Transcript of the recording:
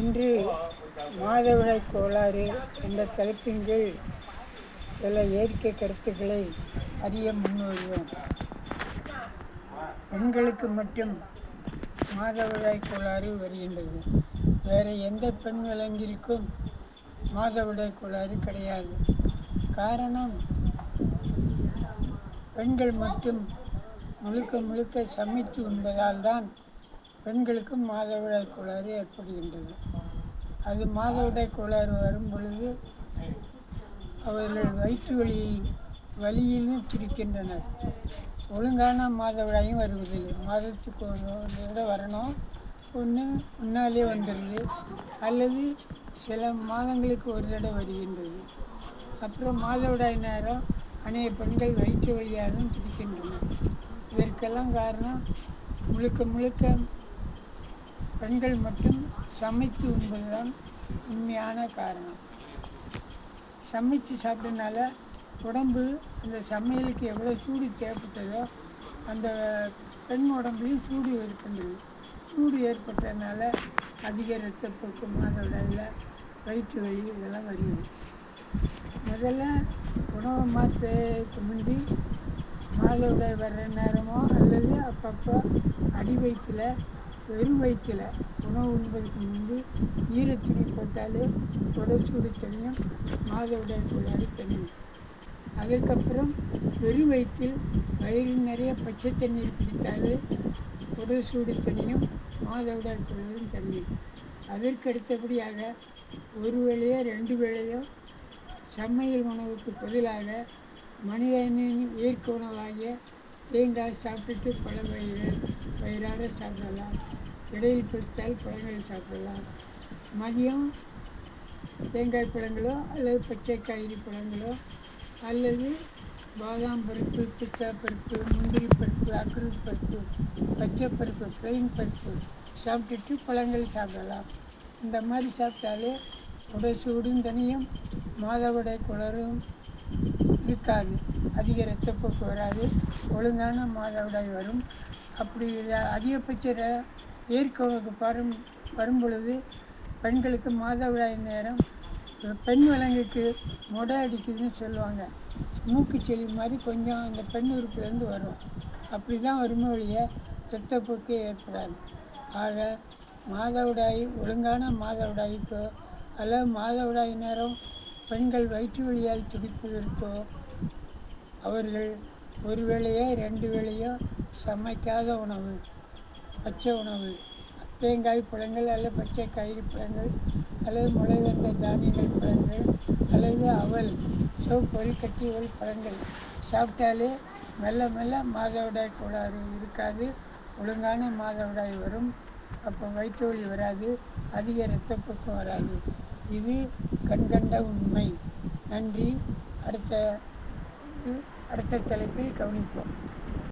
இன்று மாதவிடாய் கோளாறு என்ற தலைப்பின் கீழ் சில இயற்கை கருத்துக்களை அறிய முன்வருவோம். பெண்களுக்கு மட்டும் மாதவிடாய் கோளாறு வருகின்றது. வேறு எந்த பெண் விலங்கிற்கும் மாதவிடாய் கோளாறு கிடையாது. காரணம் பெண்கள் மட்டும் முழுக்க முழுக்க சமைத்து உண்பதால் தான் பெண்களுக்கும் மாதவிடாய் கோளாறு ஏற்படுகின்றது. அது மாதவிடாய் கோளாறு வரும் பொழுது அவர்கள் வயிற்று வலியில் வலியிலும் துடிக்கின்றனர் ஒழுங்கான மாதவிடாயும் வருவதில்லை. மாதத்துக்கு ஒரு தடவை வரணும். ஒன்று முன்னாலே வந்துடுது அல்லது சில மாதங்களுக்கு ஒரு தடவை வருகின்றது. அப்புறம் மாதவிடாய் நேரம் அநேக பெண்கள் வயிற்று வழியாகவும் துடிக்கின்றனர் இதற்கெல்லாம் காரணம் முழுக்க முழுக்க பெண்கள் மட்டும் சமைத்து உண்பதுதான் உண்மையான காரணம். சமைத்து சாப்பிட்டனால உடம்பு அந்த சமையலுக்கு எவ்வளோ சூடு தேவைப்பட்டதோ அந்த பெண் உடம்புலையும் சூடு இருக்கின்றது. சூடு ஏற்பட்டதுனால அதிக இரத்தப்போக்கு மாதவிடாயில் வயிற்று வலி இதெல்லாம் வருது. முதல்ல உணவை மாற்றத்துக்கு முந்தி மாதவிடாய் வர்ற நேரமோ அல்லது அப்பப்போ அடி வயிற்றில் வெறும் வயிற்றில். உணவு உண்பதற்கு முன்பு ஈரத்துணி போட்டாலே தொடர்ச்சூடு சூடு தனியும் மாதவிடாய் கோளாறு தனியும் அதற்கப்புறம் வெறும் வயிற்றில் வயிறு நிறைய பச்சை தண்ணீர் பிடித்தாலே உடல் சூடு தனியும் மாதவிடாய் கோளாறும் தண்ணியும் அதற்கு அடுத்தபடியாக ஒரு வேளையோ ரெண்டு வேளையோ சமையல் உணவுக்கு பதிலாக மனிதனின் இயற்கை உணவாகிய தேங்காய் சாப்பிட்டு பழ வகைகள் வயிறார சாப்பிடலாம் இடையில் பிடித்தால் பழங்கள் சாப்பிடலாம். மதியம் தேங்காய் பழங்களோ அல்லது பச்சை காய்கறி பழங்களோ அல்லது பாதாம் பருப்பு பிச்சா பருப்பு முந்திரி பருப்பு அக்ரு பருப்பு பச்சை பருப்பு பிளெயின் பருப்பு சாப்பிட்டுட்டு பழங்கள் சாப்பிடலாம். இந்த மாதிரி சாப்பிட்டாலே உடல் சூடும் தனியும் மாதவிடை குளரும் இருக்காது. அதிக ரத்தப்போக்கு வராது. ஒழுங்கான மாதவிடாய் வரும். அப்படி அதிகபட்ச ஏற்கவுக்கு வரும் வரும்பொழுது பெண்களுக்கு மாதவிடாய் நேரம் பெண் விலங்குக்கு முடை அடிக்குதுன்னு சொல்லுவாங்க. மூக்குச்செளி மாதிரி கொஞ்சம் அந்த பெண் உறுப்புலேருந்து வரும். அப்படி தான் வருமே ஒழிய இரத்தப்போக்கே ஏற்படாது. ஆக மாதவிடாய் ஒழுங்கான மாதவிடாய்க்கோ அல்லது மாதவிடாய் நேரம் பெண்கள் வயிற்று வழியால் துடிப்பதற்கோ அவர்கள் ஒரு வேளையோ ரெண்டு வேளையோ சமைக்காத உணவு பச்சை உணவு தேங்காய் பழங்கள் அல்லது பச்சை காய்கறி பழங்கள் அல்லது முளை வந்த தானியங்கள் பழங்கள் அல்லது அவல் சோப்பு கட்டி ஒரு பழங்கள் சாப்பிட்டாலே மெல்ல மெல்ல மாதவிடாய் கூடாது இருக்காது. ஒழுங்கான மாதவிடாய் வரும். அப்போ வயிற்று வலி வராது. அதிக ரத்தப்போக்கம் வராது. இது கண்கண்ட உண்மை. நன்றி. அடுத்த அடுத்த தலைப்பில் கவனிப்போம்.